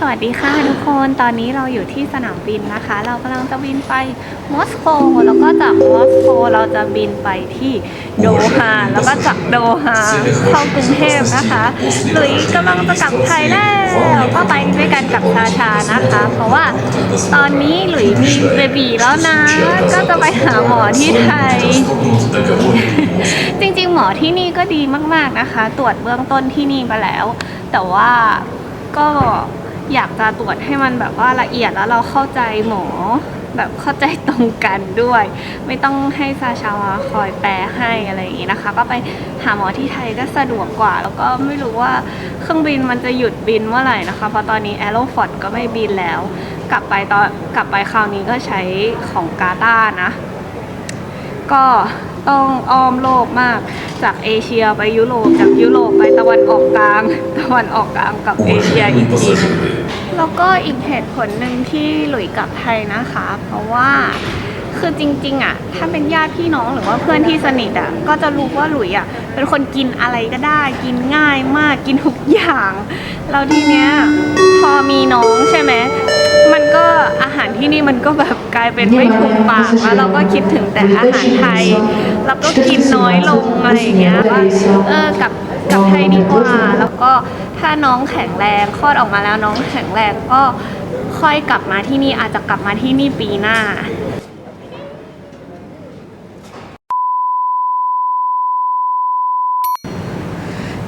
สวัสดีค่ะทุกคนตอนนี้เราอยู่ที่สนามบินนะคะ เรากำลังจะบินไปมอสโกแล้วก็จากมอสโกเราจะบินไปที่โดฮาแล้วก็จากโดฮาเข้ากรุงเทพนะคะหลุยกำลังจะกลับไทยแล้วก็ไปด้วยกันกับชาชานะคะ เพราะว่าตอนนี้หลุยมีเบบีแล้วนะ ก็จะไปหาหมอที่ไทย จริงๆ หมอที่นี่ก็ดีมากๆนะคะ ตรวจเบื้องต้นที่นี่มาแล้ว แต่ว่าก็ อยากจะตรวจให้มันแบบว่าละเอียดแล้วเราเข้าใจหมอ แบบเข้าใจตรงกันด้วย ไม่ต้องให้ซาชาวาคอยแปลให้อะไรอย่างนี้นะคะ ก็ไปหาหมอที่ไทยก็สะดวกกว่า แล้วก็ไม่รู้ว่าเครื่องบินมันจะหยุดบินเมื่อไหร่นะคะเพราะตอนนี้แอโรฟอร์ดก็ไม่บินแล้ว กลับไปตอนกลับไปคราวนี้ก็ใช้ของกาตานะ ก็ต้องอ้อมโลกมาก จากเอเชียไปยุโรปจากยุโรปไปตะวันออกกลาง ตะวันออกกลางกับเอเชียอีกทีหนึ่งแล้วก็อีกเหตุผลหนึ่งที่หลุยกลับไทยนะคะ เพราะว่าคือจริง ๆ อะ ถ้าเป็นญาติพี่น้องหรือว่าเพื่อนที่สนิทอะ ก็จะรู้ว่าหลุยอะ เป็นคนกินอะไรก็ได้ กินง่ายมาก กินทุกอย่างแล้วทีเนี้ยพอมีน้องใช่ไหม มันก็อาหารที่นี่มันก็แบบกลายเป็นไม่ถูกปากแล้วเราก็คิดถึงแต่อาหารไทย แล้วก็กินน้อยลงอะไรอย่างเงี้ยว่าเออกลับกลับไทยดีกว่า แล้วก็ถ้าน้องแข็งแรงคลอดออกมาแล้วน้องแข็งแรงก็ค่อยกลับมาที่นี่อาจจะกลับมาที่นี่ปีหน้า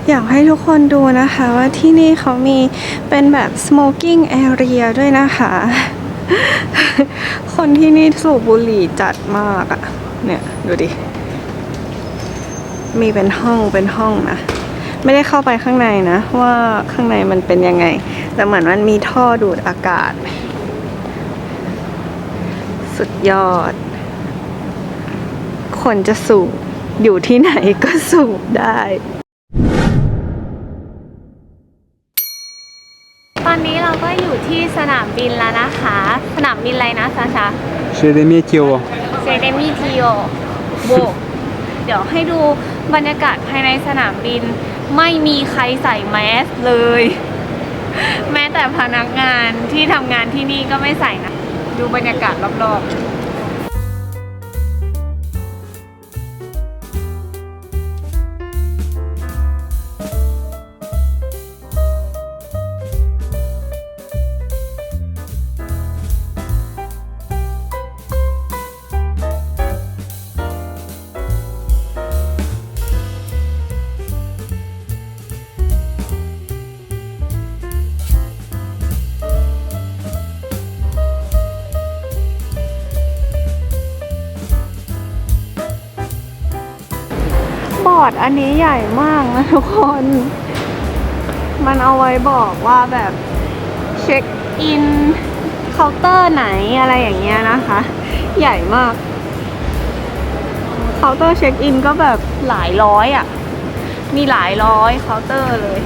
อยากให้ทุกคนดูนะคะว่าที่นี่เขามีเป็นแบบ smoking area ด้วยนะคะ คนที่นี่สูบบุหรี่จัดมากอะเนี่ย ดูดิ มีเป็นห้องเป็นห้องนะ ไม่ได้เข้าไปข้างในนะ ว่าข้างในมันเป็นยังไง แต่เหมือนมันมีท่อดูดอากาศ สุดยอด คนจะสูบอยู่ที่ไหนก็สูบได้ ตอนนี้เราก็อยู่ ที่สนามบินแล้วนะคะ สนามบินอะไรนะซาชา Sheremetyevo เซเดมิทิโอโบกเดี๋ยวให้ดูบรรยากาศภายในสนามบิน ไม่มีใครใส่แมสเลย แม้แต่พนักงานที่ทำงานที่นี่ก็ไม่ใส่นะ ดูบรรยากาศรอบๆ ดอันนี้ใหญ่มากนะทุกคน มันเอาไว้บอกว่าแบบเช็คอินเคาน์เตอร์ไหนอะไรอย่างเงี้ยนะคะ ใหญ่มากเคาน์เตอร์เช็คอินก็แบบหลายร้อยอะ่ะ มีหลายร้อยเคาน์เตอร์เลย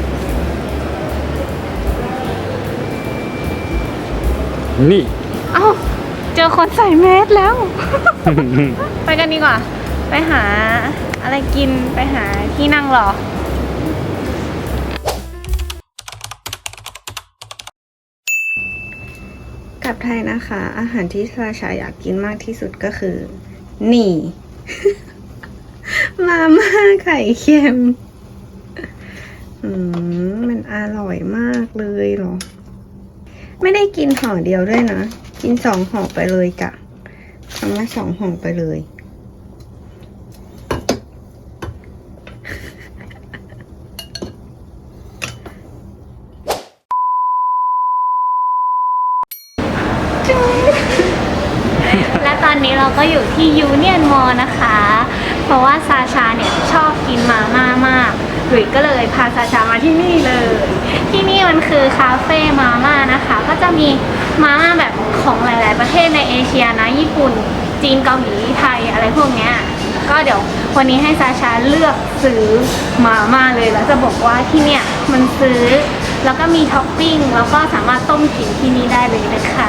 นี่ เอ้า เจอคนใส่แมสแล้ว ไปกันดีกว่า ไปหา อะไรกินไปหาที่นั่งรอ กลับไทยนะคะ อาหารที่ชาชาอยากกินมากที่สุดก็คือ นี่ มาม่าไข่เค็ม อืม มันอร่อยมากเลยเหรอ ไม่ได้กินห่อเดียวด้วยนะ กินสองห่อไปเลยกะทำละสองห่อไปเลย ๆ และตอนนี้เราก็อยู่ที่ยูเนียนมอนะคะ เพราะว่าซาชาเนี่ยชอบกินมาม่ามากหลุยก็เลยพาซาชามาที่นี่เลย ที่นี่มัน คือคาเฟ่มาม่านะคะ ก็จะมีมาม่าแบบของหลาย ๆ ประเทศในเอเชียนะ ญี่ปุ่น จีนเกาหลีไทยอะไรพวกเนี้ยก็เดี๋ยววันนี้ให้ซาชาเลือกซื้อมาม่าเลยแล้วจะบอกว่าที่เนี่ยมันซื้อ แล้วก็มีท็อปปิ้งแล้วก็สามารถต้มกินที่นี่ได้เลยนะคะ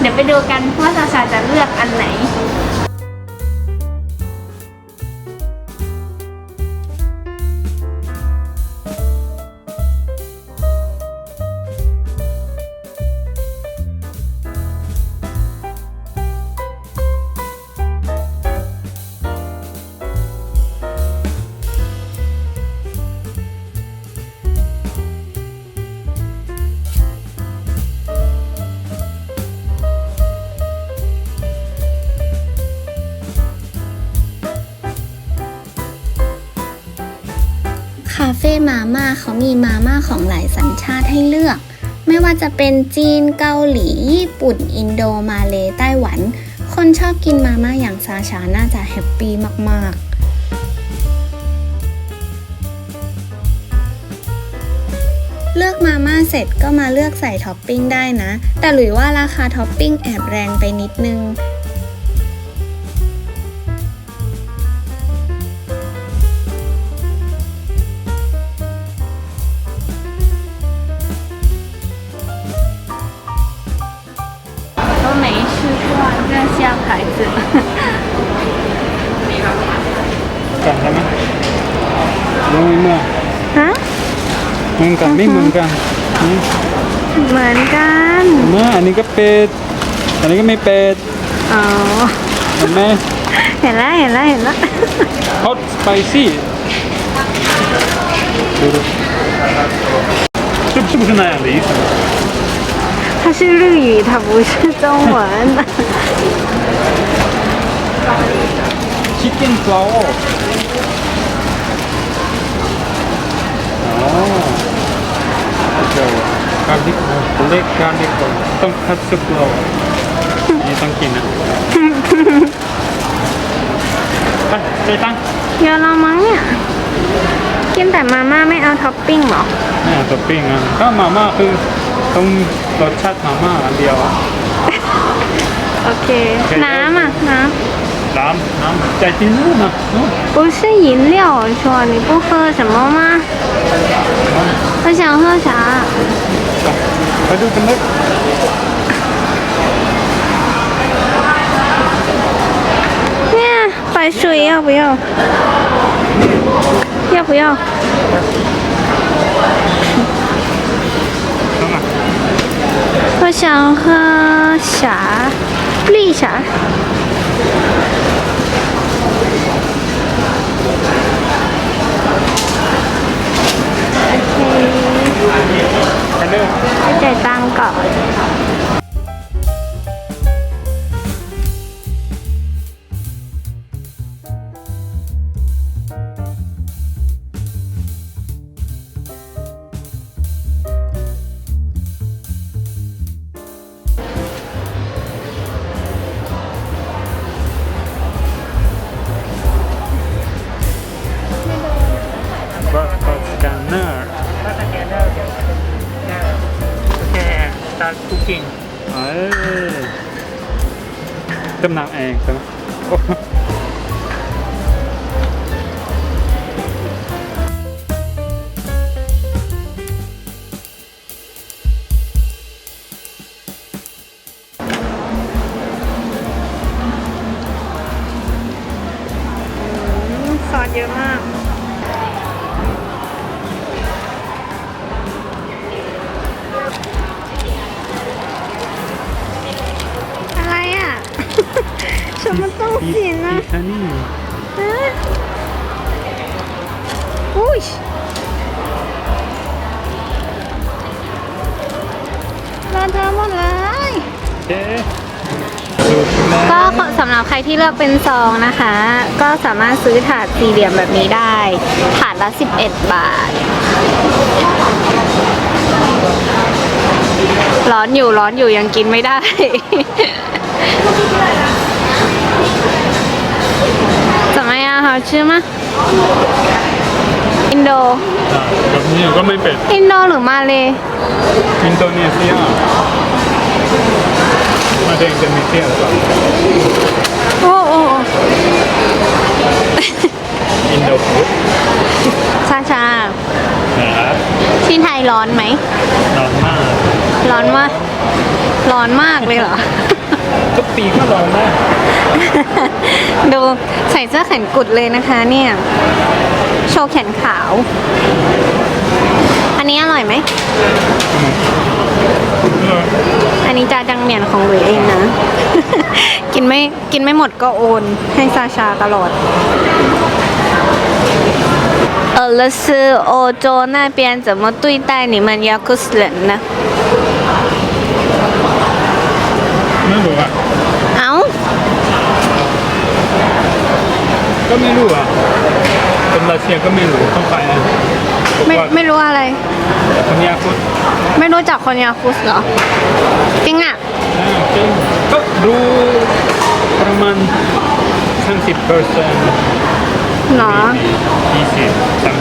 เดี๋ยวไปดูกันว่าซาชาจะเลือกอันไหนาเฟ่มาม่าเขามีมาม่าของหลายสัญชาติให้เลือก ไม่ว่าจะเป็นจีนเกาหลี ญี่ปุ่น อินโดมาเลไต้หวัน คนชอบกินมาม่าอย่างซาชาน่าจะแฮปปี้มากๆเลือกมาม่าเสร็จก็มาเลือกใส่ท็อปปิ้งได้นะ แต่หรือว่าราคาท็อปปิ้งแอบแรงไปนิดนึง เหมือนกันไม่เหมือนกันนี่ เหมือนกัน เมื่ออันนี้ก็เป็ด อันนี้ก็ไม่เป็ด อ๋อ เห็นไหม เห็นแล้วเห็นแล้วเห็นแล้ว hot spicy ดูดู这是不是那样的意思？它是日语，它不是中文。 chicken flower อ๋อเดี๋ยว garlic black garlic ต้องคัดซุปเรานี่ต้องกินนะไปใจตั้ง เยอะแล้วมั้งเนี่ย กินแต่มาม่าไม่เอาท็อปปิ้งเหรอ นี่ท็อปปิ้งอ่ะก็มาม่าคือต้องรสชาติมาม่าอันเดียวอะ โอเค น้ำอ่ะ น้ น้ำน้ำใจจริงนู่นนะนู่น ำ不是饮料我说你不喝什么吗 我想喝啥 ไปดูกันเลย เนี่ย白水要不要要不要 ต้องอ่ะ 我想喝啥绿啥 จ่ายตังค์ก่อน start cooking เอ้ยเติมน้ำเองใช่ไหมโอ้ซอสเยอะมาก ผิดผิดฮันนี่ร้อนเธอหมดเลยก็สำหรับใครที่เลือกเป็นซองนะคะ ก็สามารถซื้อถาดสี่เหลี่ยมแบบนี้ได้ ถาดละ 11 บาท ร้อนอยู่ร้อนอยู่ยังกินไม่ได้าวชื่อมะอินโด แบบนี้ก็ไม่เป็นอินโดหรือมาเลอินโดนีเซียมาเด็กจะมีเซียหรือโอ้อินโดชาชาที่ไทยร้อนไหมร้อนมาก ร้อนว่าร้อนมากเลยเหรอ ทุกปีก็ร้อนมาก ดูใส่เสื้อแขนกุดเลยนะคะเนี่ย โชว์แขนขาว อันนี้อร่อยไหม อันนี้จาจังเหมียนของหลุยเองนะ กินไม่กินไม่หมดก็โอน ให้ซาชาตลอด 俄罗斯、欧洲那边怎么对待你们雅库斯人呢？ ไม่รู้อะ เอ้าก็ไม่รู้อะคนรัสเซียก็ไม่รู้ต้องไปนะไม่ไม่รู้อะไร คนยาคุดไม่รู้จักคนยาคุสเหรอ จริงอะอ่าจริงก็ดูประมาณ30เปอร์เซ็นต์เหรอ20 30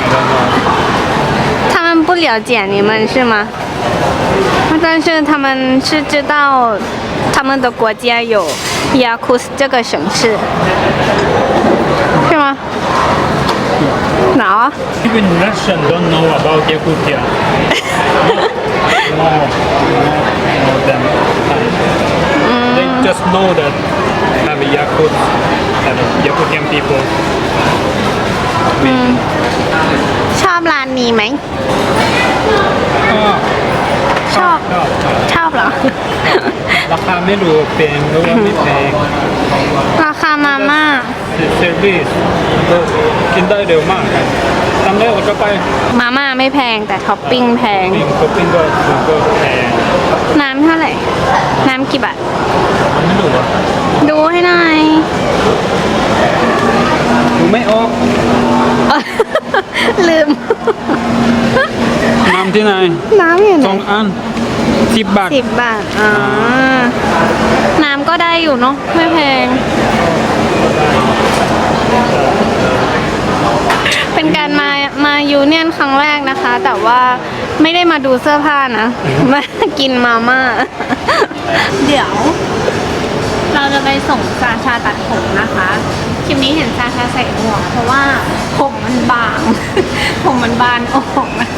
I don't know 他们不了解你们是吗？但是他们是知道他们的国家有雅库斯这个省市，是吗？哪啊？Even Russian don't know about Yakutia. no, no, no, them. They just know that have Yakut, have Yakutian people. ชอบร้านนี้ไหมก็ชอบ ชอบครับชอบเหรอ ราคาไม่รู้แพงหรือว่าไม่แพงราคามาม่าเซอร์วิสก็กินได้เร็วมากครับทำแล้วก็ไปมาม่าไม่แพงแต่ท็อปปิ้งแพงปิ้งก็ปิ้งก็ก็แพงน้ำเท่าไหร่ น้ำกี่บาทไม่รู้อะดูให้หน่อยดู ไม่ออกลืม น้ำที่ไหนน้ำอยู่ไหสนองอันสิบบาทสิบบาทอ่าน้ำก็ได้อยู่เนาะไม่แพง เป็นการมามายูเนียนครั้งแรกนะคะ แต่ว่าไม่ได้มาดูเสื้อผ้านะ มากินมาม่า เดี๋ยว เราจะไปส่งซาชาตัดผมนะคะ คลิปนี้เห็นซาชาใส่หมวกเพราะว่าผมมันบาง ผมมันบานออกนะ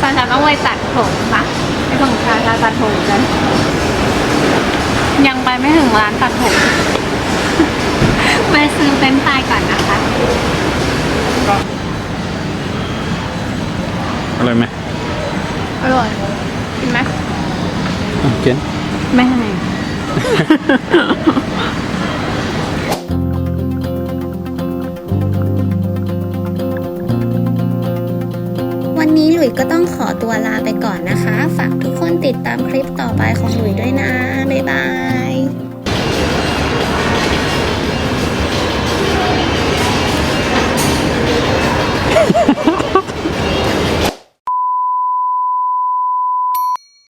ซาชาต้องไปตัดผมค่ะไปส่งซาชาตัดผมกัน ยังไปไม่ถึงร้านตัดผมไปซื้อเป็นไฟรายก่อนนะคะอร่อยไหมอร่อยกินไหมโอเคไม่ให้ ยก็ต้องขอตัวลาไปก่อนนะคะ ฝากทุกคนติดตามคลิปต่อไปของหลุยด้วยนะ บ๊ายบาย